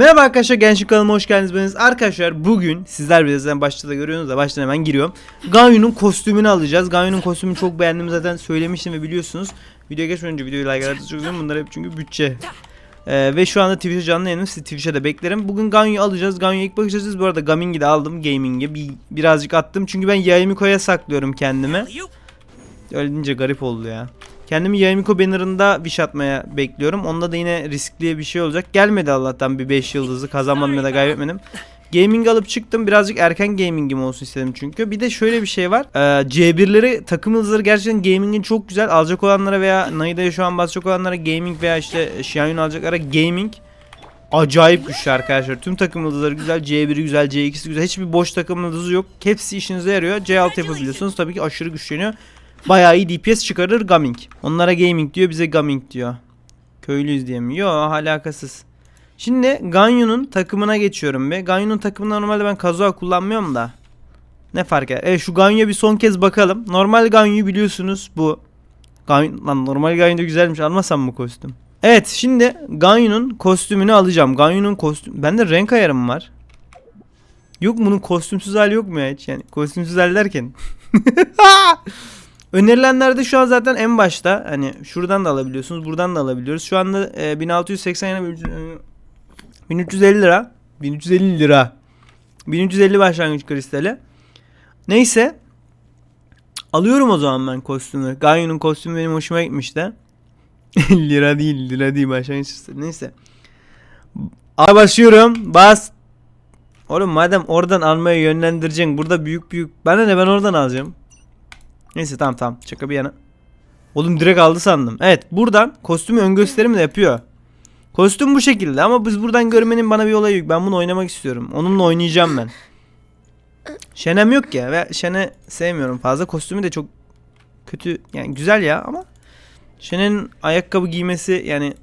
Merhaba arkadaşlar Gençlik kanalıma hoş geldiniz. Beniz. Arkadaşlar bugün sizler birazdan başta da görüyorsunuz da baştan hemen giriyorum. Ganyu'nun kostümünü alacağız. Ganyu'nun kostümünü çok beğendim zaten söylemiştim ve biliyorsunuz. Videoya geçmeden önce videoyu like atarak çok üzüldüm. Bunlar hep çünkü bütçe. Ee, ve şu anda Twitch'e canlı yayınım. Sizi Twitch'e de beklerim. Bugün Ganyu'yu alacağız. Ganyu'ya ilk bakacağız. Bu arada Gaming'i de aldım. Gaming'e bir, birazcık attım. Çünkü ben Yayimiko'ya saklıyorum kendimi. Öyle deyince garip oldu ya. Kendimi Yayimiko banner'ında wish atmaya bekliyorum. Onda da yine riskli bir şey olacak. Gelmedi Allah'tan bir 5 yıldızı kazanmadım ya da kaybetmedim. Gaming alıp çıktım. Birazcık erken gamingim olsun istedim çünkü. Bir de şöyle bir şey var. Ee, C1'leri takım yıldızları gerçekten gamingin çok güzel. Alacak olanlara veya Naida'ya şu an basacak olanlara gaming veya işte Xiaoyun alacaklara gaming acayip güçlü arkadaşlar. Tüm takım yıldızları güzel. C1'i güzel, C2'si güzel. Hiçbir boş takım yıldızı yok. Hepsi işinize yarıyor. C6 yapabiliyorsunuz. Tabii ki aşırı güçleniyor. Bayağı iyi DPS çıkarır gaming. Onlara gaming diyor bize gaming diyor. Köylüyüz diye mi? Yo alakasız. Şimdi Ganyu'nun takımına geçiyorum be. Ganyu'nun takımında normalde ben Kazuha kullanmıyorum da. Ne fark eder? Evet şu Ganyu'ya bir son kez bakalım. Normal Ganyu'yu biliyorsunuz bu. Ganyu, lan normal Ganyu da güzelmiş almasam mı kostüm? Evet şimdi Ganyu'nun kostümünü alacağım. Ganyu'nun kostüm... Bende renk ayarım var. Yok bunun kostümsüz hali yok mu ya hiç? Yani kostümsüz hali derken. Önerilenlerde şu an zaten en başta hani şuradan da alabiliyorsunuz buradan da alabiliyoruz. Şu anda e, 1680 yana 1350 lira 1350 lira 1350 başlangıç kristali. Neyse alıyorum o zaman ben kostümü. Ganyu'nun kostümü benim hoşuma gitmişti. lira değil lira değil başlangıç kristali. Neyse. Abi basıyorum. Bas. Oğlum madem oradan almaya yönlendireceksin. Burada büyük büyük. Bana ne ben oradan alacağım. Neyse tamam tamam şaka bir yana. Oğlum direkt aldı sandım. Evet buradan kostümü ön gösterimi de yapıyor. Kostüm bu şekilde ama biz buradan görmenin bana bir olayı yok. Ben bunu oynamak istiyorum. Onunla oynayacağım ben. Şenem yok ya ve Şen'e sevmiyorum fazla. Kostümü de çok kötü yani güzel ya ama Şen'in ayakkabı giymesi yani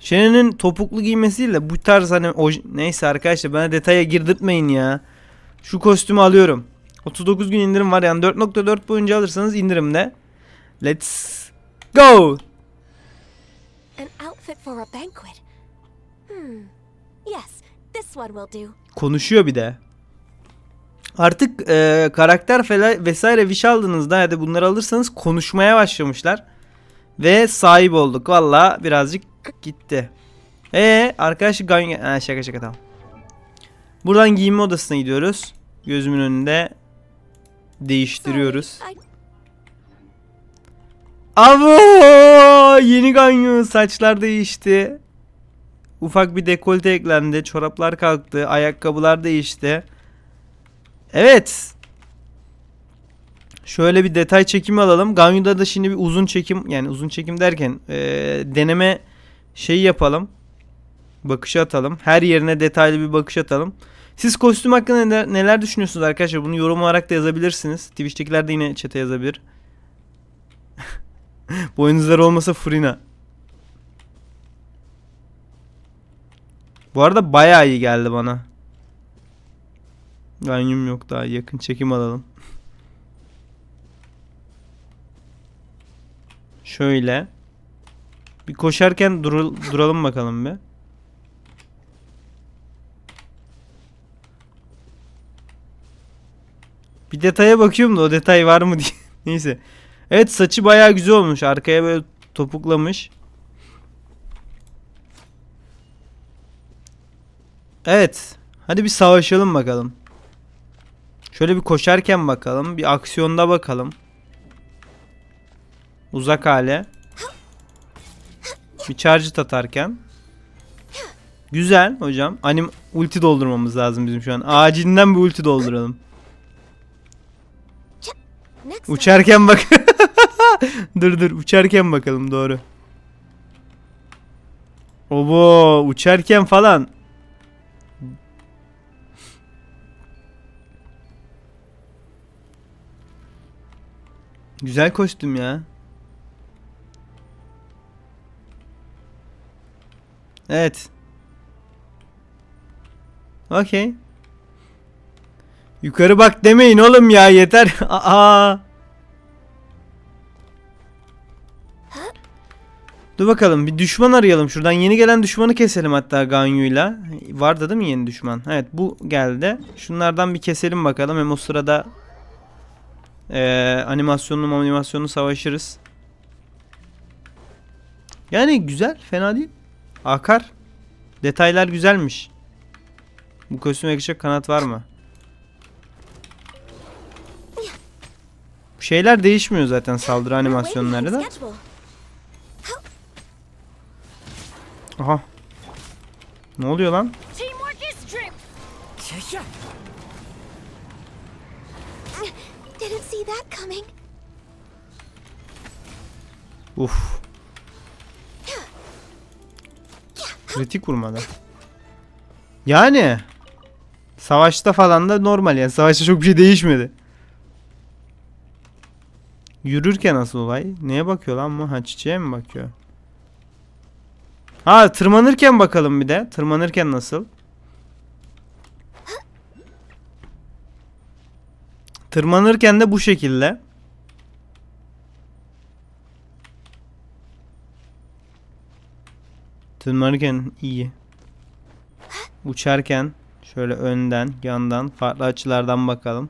Şen'in topuklu giymesi değil de bu tarz hani o neyse arkadaşlar bana detaya girdirtmeyin ya. Şu kostümü alıyorum. 39 gün indirim var yani 4.4 boyunca alırsanız indirimde. Let's go. An outfit for a banquet. Hmm. Yes, this one will do. Konuşuyor bir de. Artık e, karakter fela, vesaire wish aldığınızda ya da bunları alırsanız konuşmaya başlamışlar. Ve sahip olduk. Valla birazcık gitti. E arkadaş Ganya... Ha, şaka şaka tamam. Buradan giyinme odasına gidiyoruz. Gözümün önünde değiştiriyoruz. Avo! Yeni ganyo. Saçlar değişti. Ufak bir dekolte eklendi. Çoraplar kalktı. Ayakkabılar değişti. Evet. Şöyle bir detay çekimi alalım. Ganyo'da da şimdi bir uzun çekim yani uzun çekim derken eee, deneme şeyi yapalım. Bakışı atalım. Her yerine detaylı bir bakış atalım. Siz kostüm hakkında neler, neler düşünüyorsunuz arkadaşlar? Bunu yorum olarak da yazabilirsiniz. Twitch'tekiler de yine chat'e yazabilir. Boynuzları olmasa Furina. Bu arada bayağı iyi geldi bana. Ganyum yok daha yakın çekim alalım. Şöyle. Bir koşarken durul- duralım bakalım bir. Bir detaya bakıyorum da o detay var mı diye. Neyse. Evet saçı bayağı güzel olmuş. Arkaya böyle topuklamış. Evet. Hadi bir savaşalım bakalım. Şöyle bir koşarken bakalım. Bir aksiyonda bakalım. Uzak hale. Bir charge atarken. Güzel hocam. Anim ulti doldurmamız lazım bizim şu an. Acilinden bir ulti dolduralım. Uçarken bak. dur dur uçarken bakalım doğru. Obo uçarken falan. Güzel kostüm ya. Evet. Okey. Yukarı bak demeyin oğlum ya yeter. Aa. Dur bakalım bir düşman arayalım. Şuradan yeni gelen düşmanı keselim hatta Ganyu'yla. Vardı değil mi yeni düşman? Evet bu geldi. Şunlardan bir keselim bakalım. Hem o sırada eee animasyonlu animasyonlu savaşırız. Yani güzel. Fena değil. Akar. Detaylar güzelmiş. Bu kostüme yakışacak kanat var mı? Şeyler değişmiyor zaten saldırı animasyonları da. Aha. Ne oluyor lan? Teamwork is strength. Didn't see that coming. Uf. Kritik vurmadı. Yani savaşta falan da normal yani savaşta çok bir şey değişmedi. Yürürken nasıl olay? Neye bakıyor lan bu? Ha çiçeğe mi bakıyor? Ha tırmanırken bakalım bir de. Tırmanırken nasıl? Tırmanırken de bu şekilde. Tırmanırken iyi. Uçarken şöyle önden, yandan, farklı açılardan bakalım.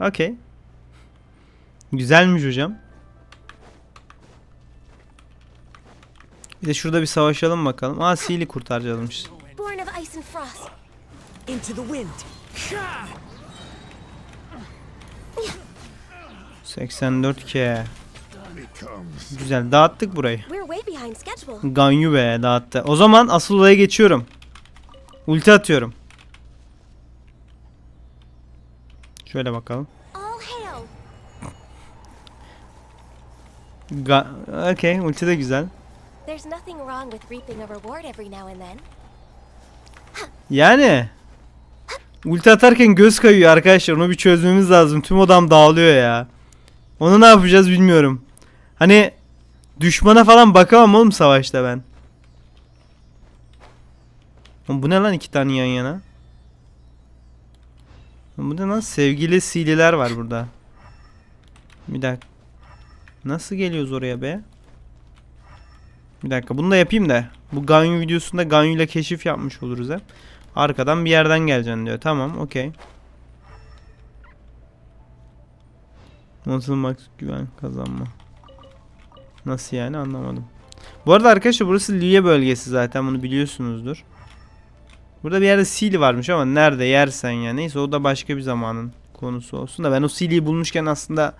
Okey. Güzelmiş hocam. Bir de şurada bir savaşalım bakalım. Aa Seal'i kurtaracakmış. Born of ice and frost. Into the wind. 84k. Güzel dağıttık burayı. Ganyu be dağıttı. O zaman asıl olaya geçiyorum. Ulti atıyorum. Şöyle bakalım. Ga okay, ulti de güzel. Yani ulti atarken göz kayıyor arkadaşlar. Onu bir çözmemiz lazım. Tüm odam dağılıyor ya. Onu ne yapacağız bilmiyorum. Hani düşmana falan bakamam oğlum savaşta ben. Oğlum bu ne lan iki tane yan yana? Bu ne lan? Sevgili sililer var burada. Bir dakika. Nasıl geliyoruz oraya be? Bir dakika bunu da yapayım da. Bu Ganyu videosunda Ganyu ile keşif yapmış oluruz hep. Arkadan bir yerden geleceksin diyor. Tamam okey. Nasıl max güven kazanma. Nasıl yani anlamadım. Bu arada arkadaşlar burası Liye bölgesi zaten bunu biliyorsunuzdur. Burada bir yerde Seal varmış ama nerede yersen ya. Neyse o da başka bir zamanın konusu olsun da ben o Seal'i bulmuşken aslında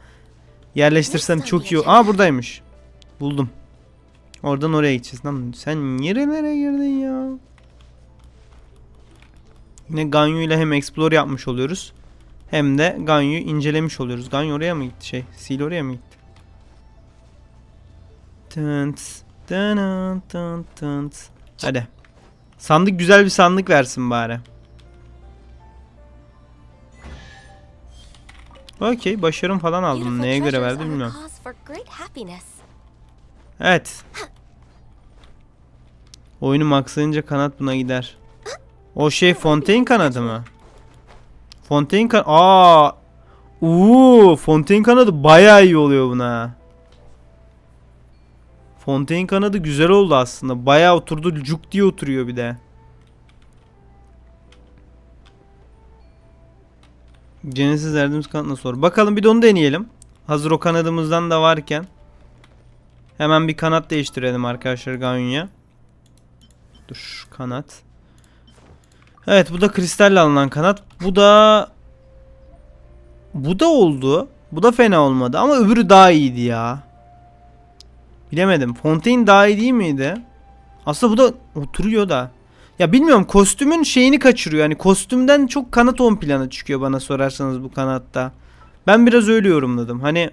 yerleştirsem çok iyi. Aa buradaymış. Buldum. Oradan oraya gideceğiz. Lan sen nerelere girdin ya? Yine Ganyu ile hem explore yapmış oluyoruz. Hem de Ganyu'yu incelemiş oluyoruz. Ganyu oraya mı gitti şey? Seal oraya mı gitti? Tınt, tının, tın, tınt. Hadi. Sandık güzel bir sandık versin bari. Okey başarım falan aldım. Neye göre verdi bilmiyorum. Evet. Oyunu maxlayınca kanat buna gider. O şey Fontaine kanadı mı? Fontaine kan Aa! Uuu, Fontaine kanadı bayağı iyi oluyor buna. Fontaine kanadı güzel oldu aslında. Bayağı oturdu. Cuk diye oturuyor bir de. Genesis verdiğimiz kanat nasıl olur? Bakalım bir de onu deneyelim. Hazır o kanadımızdan da varken. Hemen bir kanat değiştirelim arkadaşlar Ganyu'ya. Dur kanat. Evet bu da kristalle alınan kanat. Bu da bu da oldu. Bu da fena olmadı ama öbürü daha iyiydi ya. Bilemedim. Fontaine daha iyi değil miydi? Aslında bu da oturuyor da. Ya bilmiyorum kostümün şeyini kaçırıyor. Yani kostümden çok kanat ön plana çıkıyor bana sorarsanız bu kanatta. Ben biraz öyle yorumladım. Hani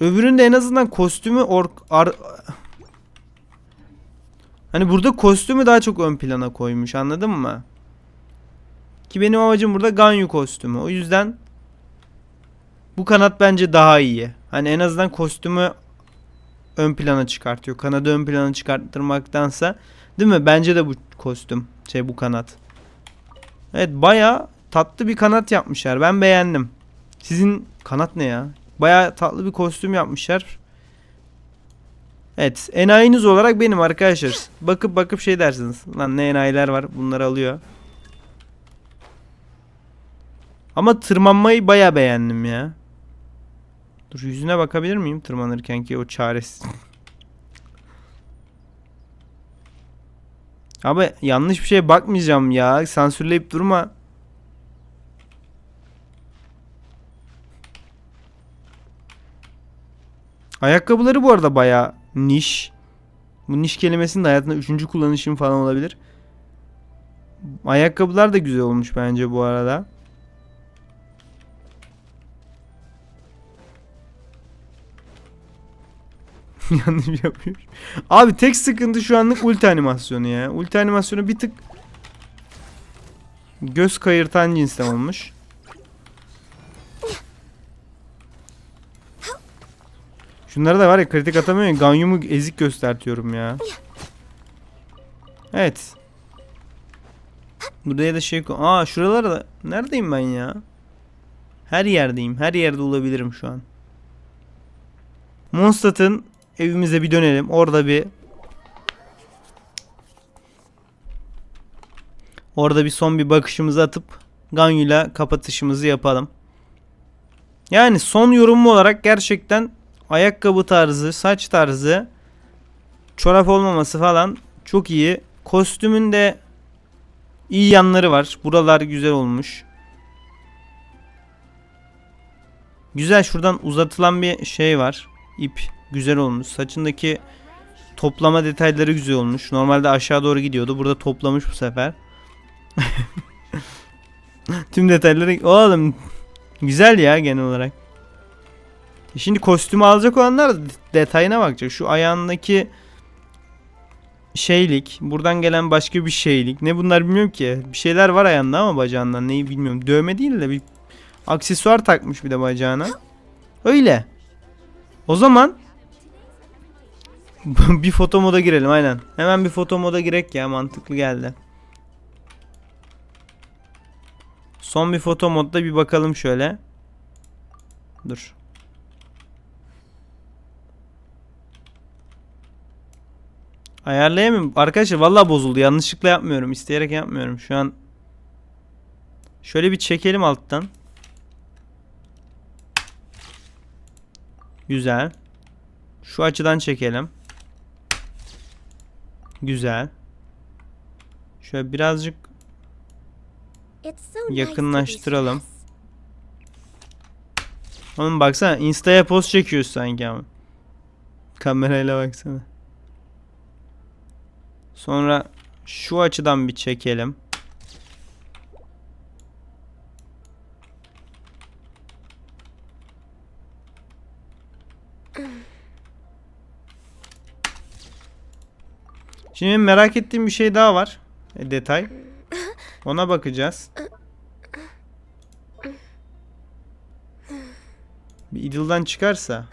öbüründe en azından kostümü ork ar Hani burada kostümü daha çok ön plana koymuş anladın mı? Ki benim amacım burada Ganyu kostümü. O yüzden bu kanat bence daha iyi. Hani en azından kostümü ön plana çıkartıyor. Kanadı ön plana çıkarttırmaktansa değil mi? Bence de bu kostüm şey bu kanat. Evet baya tatlı bir kanat yapmışlar. Ben beğendim. Sizin kanat ne ya? Baya tatlı bir kostüm yapmışlar. Evet enayiniz olarak benim arkadaşlar. Bakıp bakıp şey dersiniz. Lan ne enayiler var bunları alıyor. Ama tırmanmayı baya beğendim ya. Dur yüzüne bakabilir miyim tırmanırken ki o çaresiz. Abi yanlış bir şeye bakmayacağım ya. Sansürleyip durma. Ayakkabıları bu arada baya niş. Bu niş kelimesinin de hayatında üçüncü kullanışım falan olabilir. Ayakkabılar da güzel olmuş bence bu arada. Yanlış yapıyor. Abi tek sıkıntı şu anlık ulti animasyonu ya. Ulti animasyonu bir tık göz kayırtan cinsten olmuş. Şunlara da var ya kritik atamıyorum. Ganyumu ezik göstertiyorum ya. Evet. Buraya da şey Aa şuralara da neredeyim ben ya? Her yerdeyim. Her yerde olabilirim şu an. Mondstadt'ın evimize bir dönelim. Orada bir Orada bir son bir bakışımızı atıp Ganyu'yla kapatışımızı yapalım. Yani son yorumum olarak gerçekten ayakkabı tarzı, saç tarzı, çorap olmaması falan çok iyi. Kostümün de iyi yanları var. Buralar güzel olmuş. Güzel şuradan uzatılan bir şey var. İp güzel olmuş. Saçındaki toplama detayları güzel olmuş. Normalde aşağı doğru gidiyordu. Burada toplamış bu sefer. Tüm detayları oğlum güzel ya genel olarak. Şimdi kostümü alacak olanlar detayına bakacak. Şu ayağındaki şeylik, buradan gelen başka bir şeylik. Ne bunlar bilmiyorum ki. Bir şeyler var ayağında ama bacağından neyi bilmiyorum. Dövme değil de bir aksesuar takmış bir de bacağına. Öyle. O zaman bir foto moda girelim aynen. Hemen bir foto moda girek ya mantıklı geldi. Son bir foto modda bir bakalım şöyle. Dur. Ayarlayamıyorum. Arkadaşlar vallahi bozuldu. Yanlışlıkla yapmıyorum. İsteyerek yapmıyorum. Şu an şöyle bir çekelim alttan. Güzel. Şu açıdan çekelim. Güzel. Şöyle birazcık Yakınlaştıralım. Oğlum baksana Insta'ya post çekiyoruz sanki ama. Kamerayla baksana. Sonra şu açıdan bir çekelim. Şimdi merak ettiğim bir şey daha var. E, detay. Ona bakacağız. Bir idilden çıkarsa.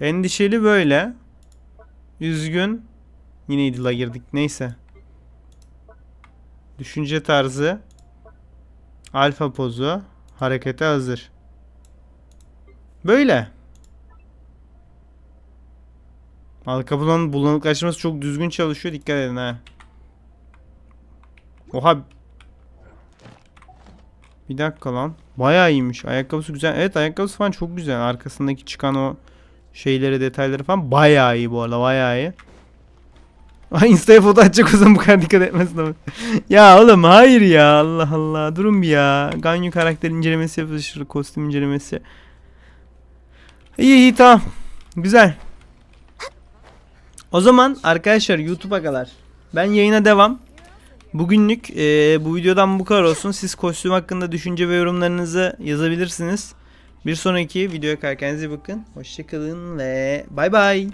Endişeli böyle. Üzgün. Yine idil'a girdik. Neyse. Düşünce tarzı. Alfa pozu. Harekete hazır. Böyle. Bulan bulanıklaşması çok düzgün çalışıyor. Dikkat edin ha. Oha. Bir dakika lan. Bayağı iyiymiş. Ayakkabısı güzel. Evet ayakkabısı falan çok güzel. Arkasındaki çıkan o şeyleri detayları falan bayağı iyi bu arada. Bayağı iyi. Ay Insta'ya foto atacak o zaman bu kadar dikkat etmesin ama. ya oğlum hayır ya Allah Allah. Durun bir ya. Ganyu karakter incelemesi yapılır. Kostüm incelemesi. İyi iyi tamam. Güzel. O zaman arkadaşlar YouTube'a kadar ben yayına devam. Bugünlük e, bu videodan bu kadar olsun. Siz kostüm hakkında düşünce ve yorumlarınızı yazabilirsiniz. Bir sonraki videoya kendinize bakın. Hoşçakalın ve bay bay.